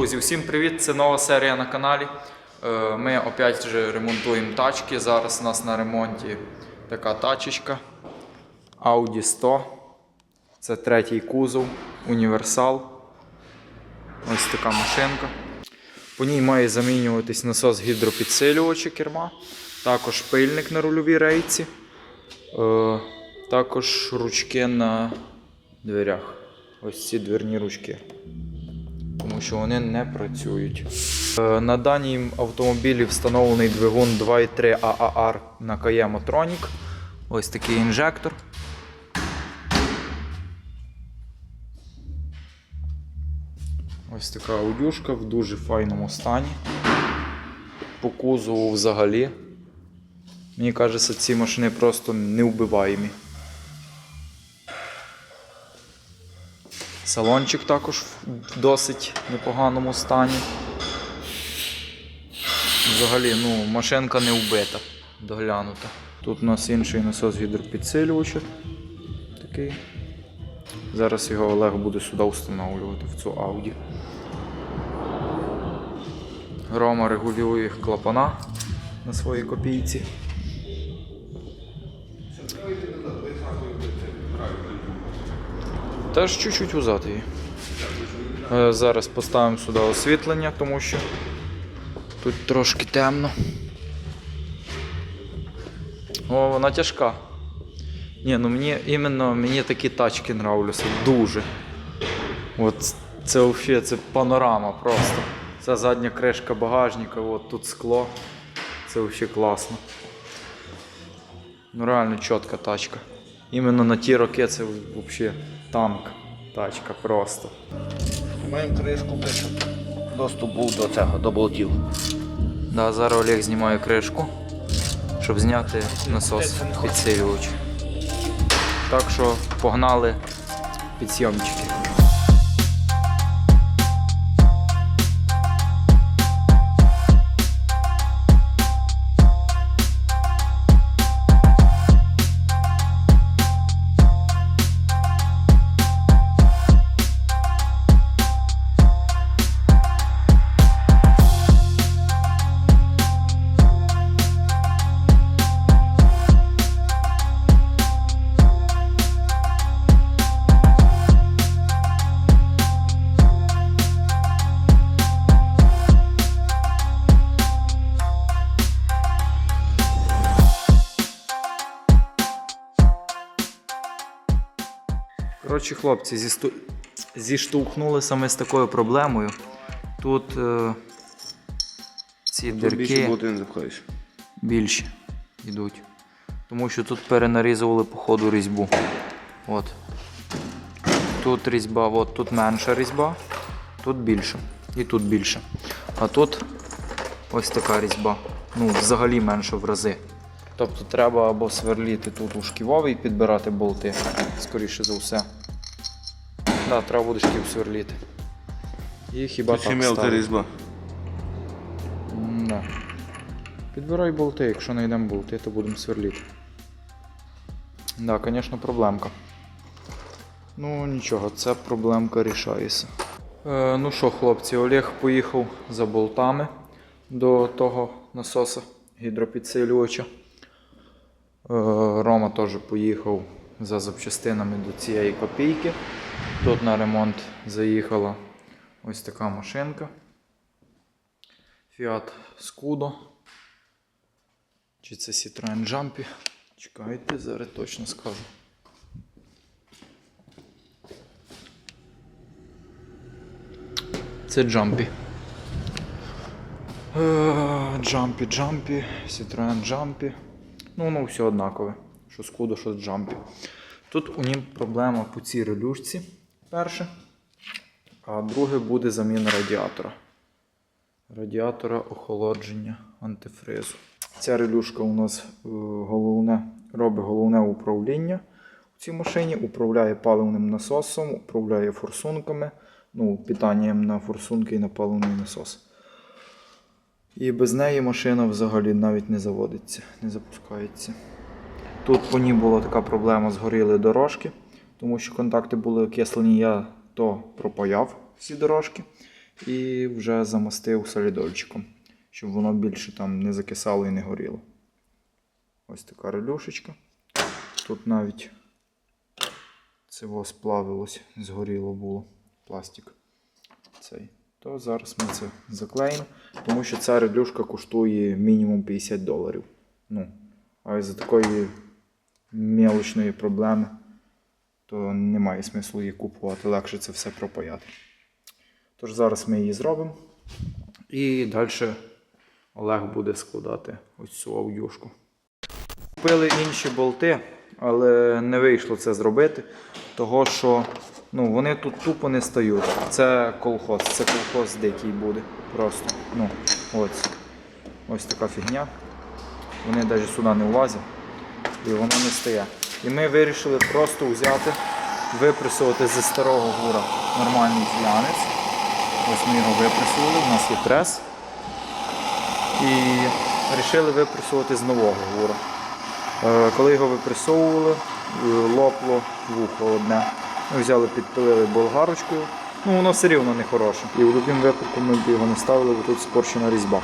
Друзі, всім привіт! Це нова серія на каналі. Е, Ми опять же ремонтуємо тачки. Зараз у нас на ремонті така тачечка Audi 100. Це третій кузов, універсал. Ось така машинка. По ній має замінюватись насос гідропідсилювача керма, також пильник на рульовій рейці, е, також ручки на дверях. Ось ці дверні ручки тому що вони не працюють. Е, На даній автомобілі встановлений двигун 2.3 AAR на Motronic. Ось такий інжектор. Ось така аудюшка в дуже файному стані. По кузову взагалі. Мені кажеться, ці машини просто невбиваємі. Салончик також в досить непоганому стані. Взагалі, ну, машинка не вбита, доглянута. Тут у нас інший насос гідропідсилювача. Такий. Зараз його Олег буде сюди встановлювати в цю Audi. Рома регулює клапана на своїй копійці. Теж чуть-чуть узад її. Е, Зараз поставимо сюди освітлення, тому що тут трошки темно. О, вона тяжка. Ні, ну мені іменно мені такі тачки нравляться дуже. От це взагалі це панорама просто. Це задня кришка багажника, от тут скло. Це взагалі класно. Ну реально чітка тачка. Іменно на ті роки це взагалі танк. Тачка просто. Маємо кришку. Доступ був до цього, до болтів. Да, зараз Олег знімає кришку, щоб зняти насос підсилювач. Так що погнали підсйомчики. Коротше, хлопці, зісту... зіштовхнули саме з такою проблемою. Тут е... ці Більше не запхаєш. більші йдуть. Тому що тут перенарізували по ходу різьбу. От. Тут різьба, от тут менша різьба, тут більша. І тут більше. А тут ось така різьба. Ну, взагалі менша в рази. Тобто треба або сверліти тут у шківовий, підбирати болти, скоріше за все. Да, треба буде шків сверліти. І хіба Чи так ставити. різьба? Да. Підбирай болти, якщо знайдемо болти, то будемо сверліти. Да, звісно, проблемка. Ну нічого, ця проблемка рішається. Е, ну що, хлопці, Олег поїхав за болтами до того насоса гідропідсилювача. Е, Рома теж поїхав за запчастинами до цієї копійки. Тут на ремонт заїхала ось така машинка. Fiat Scudo. Чи це Citroen Jumpy? Чекайте, зараз точно скажу. Це Jumpy. Е, Jumpy, Jumpy, Citroen Jumpy. Ну, воно все однакове. Що Scudo, що Jumpy. Тут у нім проблема по цій релюшці. Перше. А друге буде заміна радіатора радіатора охолодження антифризу. Ця релюшка у нас е, головне, робить головне управління у цій машині, управляє паливним насосом, управляє форсунками, ну, питанням на форсунки і на паливний насос. І без неї машина взагалі навіть не заводиться, не запускається. Тут по ній була така проблема, згоріли дорожки, тому що контакти були окислені, я то пропаяв всі дорожки. і вже замастив солідольчиком, щоб воно більше там не закисало і не горіло. Ось така релюшечка. Тут навіть цього сплавилось, згоріло було пластик. Цей. То зараз ми це заклеїмо, тому що ця релюшка коштує мінімум 50 доларів. Ну, а із-за такої мелочної проблеми, то немає смислу її купувати, легше це все пропаяти. Тож зараз ми її зробимо. І далі Олег буде складати ось цю аудюшку. Купили інші болти, але не вийшло це зробити, того що ну, вони тут тупо не стають. Це колхоз, це колхоз дикий буде. Просто. Ну, ось. ось така фігня. Вони навіть сюди не влазять і воно не стає. І ми вирішили просто взяти, випресувати зі старого гура нормальний флянець. Ось ми його випресували, у нас є прес. І вирішили випресувати з нового гура. Е, Коли його випресовували, е, лопло вухо одне. Ми взяли, підпилили болгарочкою. Ну, воно все рівно не хороше. І в будь-якому випадку ми б його не ставили, бо тут спорщена різьба.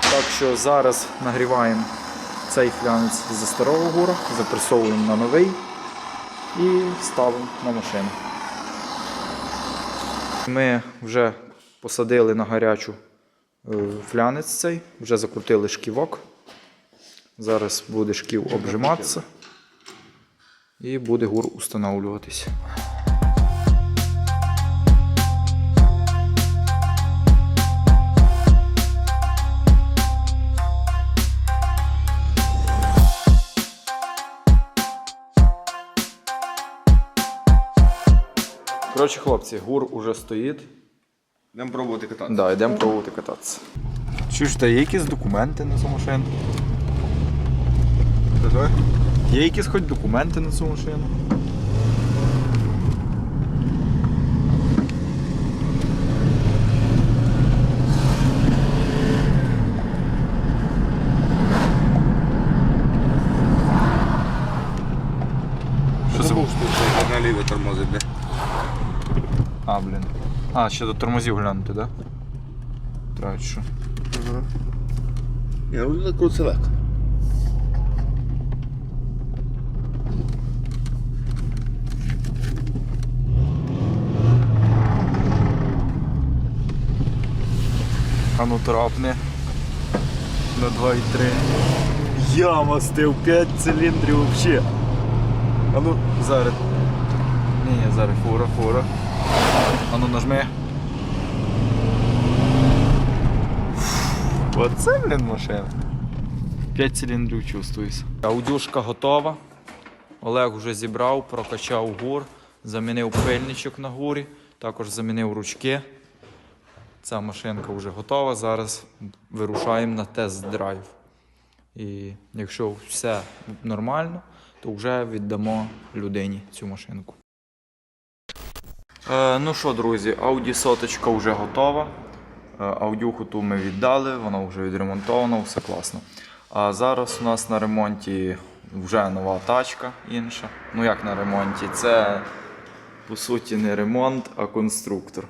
Так що зараз нагріваємо цей флянець зі старого гура, запресовуємо на новий і ставимо на машину. Ми вже посадили на гарячу е, флянець цей, вже закрутили шківок. Зараз буде шків обжиматися і буде гур установлюватися. Коротше, хлопці, гур уже стоїть. Йдемо пробувати кататися. Да, йдемо пробувати кататися. Чуєш, та є якісь документи на цю машину? Є якісь хоч документи на цю машину? Що це був на ліве тормозить, де? А, блін. А, ще до тормозів глянути, так? Да? Що? Ага. Я крутиться легко. А ну трапне. На 2,3. Я мастив 5 циліндрів взагалі. А ну, зараз. Ні, ні, зараз фура, фура. А ну нажми. Оце, блін, машина. 5 циліндрів чувствуюся. Аудюшка готова. Олег вже зібрав, прокачав гур, замінив пильничок на гурі, також замінив ручки. Ця машинка вже готова. Зараз вирушаємо на тест-драйв. І якщо все нормально, то вже віддамо людині цю машинку. Е, ну що, друзі, Audi соточка вже готова. Е, аудюху ту ми віддали, вона вже відремонтована, все класно. А зараз у нас на ремонті вже нова тачка інша. Ну як на ремонті? Це по суті не ремонт, а конструктор.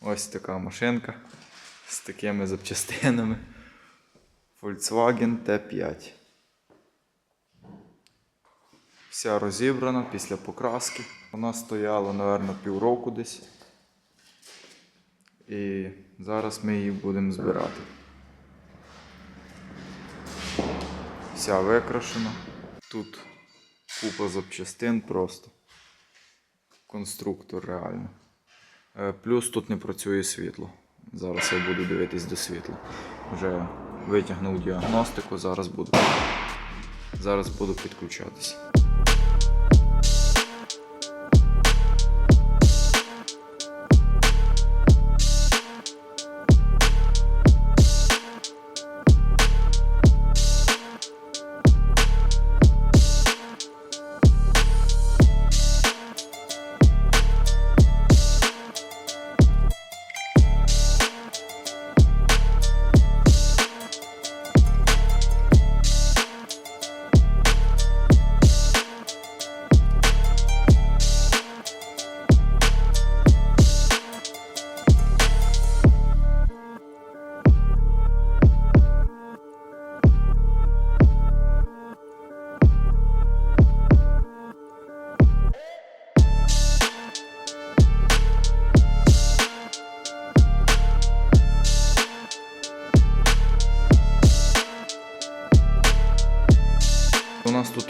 Ось така машинка з такими запчастинами. Volkswagen T5. Вся розібрана після покраски. Вона стояла, напевно, півроку десь. І зараз ми її будемо збирати. Вся викрашена. Тут купа запчастин просто. Конструктор реально. Е, Плюс тут не працює світло. Зараз я буду дивитись до світла. Вже витягнув діагностику, зараз буду, зараз буду підключатися.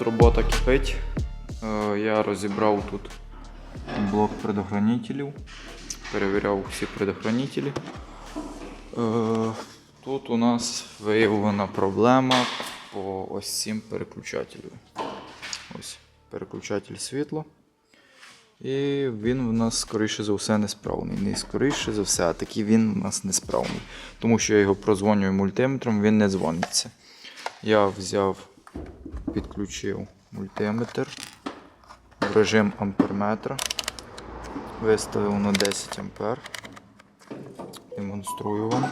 Робити. Е, Я розібрав тут блок предохранителів, перевіряв всі предохранителі. Е, Тут у нас виявлена проблема по ось цим переключателю. Ось переключатель світла. І він у нас, скоріше за все, несправний. Не скоріше за все, а такий він у нас несправний. Тому що я його прозвонюю мультиметром, він не дзвониться. Я взяв, підключив мультиметр в режим амперметра. Виставив на 10 ампер. Демонструю вам.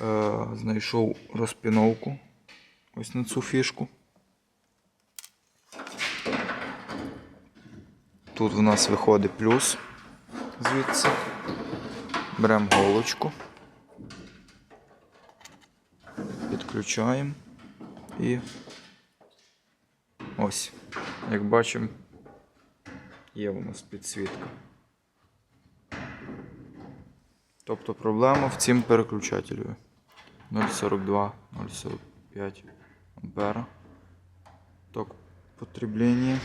Е, знайшов розпіновку ось на цю фішку. Тут в нас виходить плюс звідси. Беремо голочку. Підключаємо і ось, як бачимо, є у нас підсвітка. Тобто проблема в цім переключателю. 0,42, 0,45 ампера. Ток потреблення.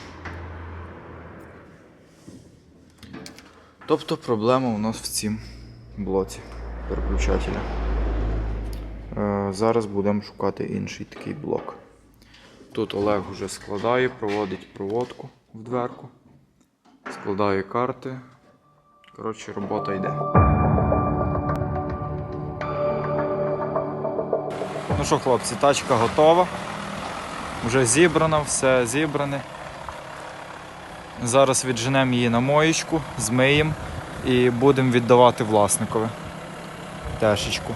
Тобто проблема у нас в цім блоці переключателя. Е, зараз будемо шукати інший такий блок. Тут Олег вже складає, проводить проводку в дверку, складає карти. Коротше, робота йде. Ну що, хлопці, тачка готова. Вже зібрана, все зібране. Зараз відженемо її на моєчку, змиємо і будемо віддавати власникові. Тешечку.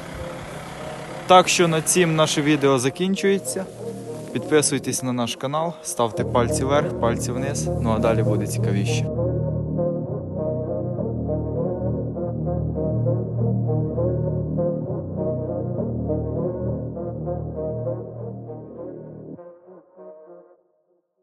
Так що на цім наше відео закінчується. Підписуйтесь на наш канал, ставте пальці вверх, пальці вниз. Ну а далі буде цікавіше.